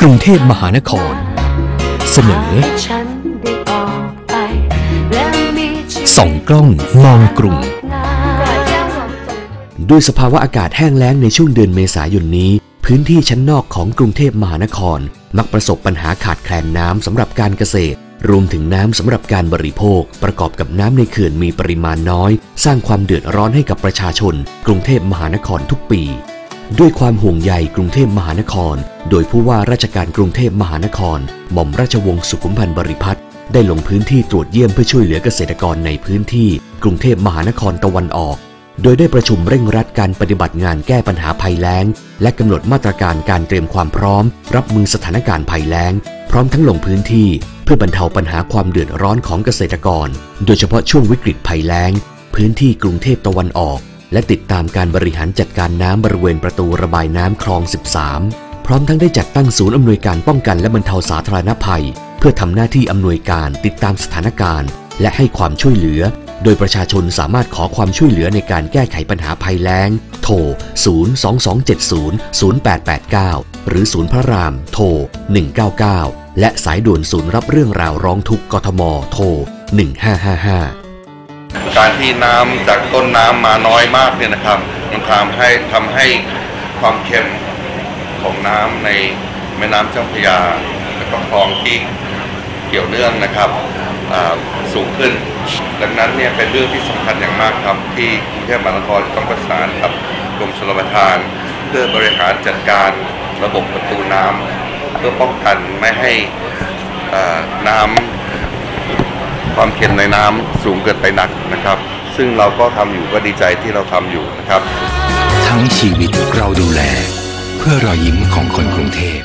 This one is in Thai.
กรุงเทพมหานคร เสนอส่องกล้องมองกรุง ด้วยสภาวะอากาศแห้งแล้งในช่วงเดือนเมษายนนี้ พื้นที่ชั้นนอกของกรุงเทพมหานคร มักประสบปัญหาขาดแคลนน้ำสำหรับการเกษตร รวมถึงน้ำสำหรับการบริโภค ประกอบกับน้ำในเขื่อนมีปริมาณน้อย สร้างความเดือดร้อนให้กับประชาชน กรุงเทพมหานครทุกปี ด้วยความห่วงใยกรุงเทพมหานคร โดยผู้ว่าราชการกรุงเทพมหานคร หม่อมราชวงศ์สุขุมพันธ์บริพัตรได้ลงพื้นที่ตรวจเยี่ยมเพื่อช่วยเหลือเกษตรกรในพื้นที่ กรุงเทพมหานครตะวันออก โดยได้ประชุมเร่งรัดการปฏิบัติงานแก้ปัญหาภัยแล้ง และกำหนดมาตรการการเตรียมความพร้อม รับมือสถานการณ์ภัยแล้ง พร้อมทั้งลงพื้นที่ เพื่อบรรเทาปัญหาความเดือดร้อนของเกษตรกร โดยเฉพาะช่วงวิกฤตภัยแล้ง พื้นที่กรุงเทพตะวันออก และติดตามการบริหารจัดการน้ำบริเวณประตูระบายน้ำคลอง 13 พร้อมทั้งได้จัดตั้งศูนย์อำนวยการป้องกันและบรรเทาสาธารณภัย เพื่อทำหน้าที่อำนวยการติดตามสถานการณ์ และให้ความช่วยเหลือ โดยประชาชนสามารถขอความช่วยเหลือในการแก้ไขปัญหาภัยแล้ง โทร 022700889 หรือศูนย์พระราม โทร 199 และสายด่วนศูนย์รับเรื่องราวร้องทุกข์กทม โทร 1555 การที่น้ำจากต้นน้ำมาน้อยมากเนี่ยนะครับ มันทำให้ทำให้ความเค็มของน้ำในแม่น้ำเจ้าพระยาและก็คลองที่เกี่ยวเนื่องนะครับสูงขึ้น ดังนั้นเนี่ยเป็นเรื่องที่สำคัญอย่างมากครับ ที่กรุงเทพมหานครต้องประสานกับกรมชลประทาน เพื่อบริหารจัดการระบบประตูน้ำเพื่อป้องกันไม่ให้น้ำ ความเค็มในน้ำสูงเกินไปนักนะครับ ซึ่งเราก็ทำอยู่ก็ดีใจที่เราทำอยู่นะครับ ทั้งชีวิตเราดูแล เพื่อรอยยิ้มของคนกรุงเทพ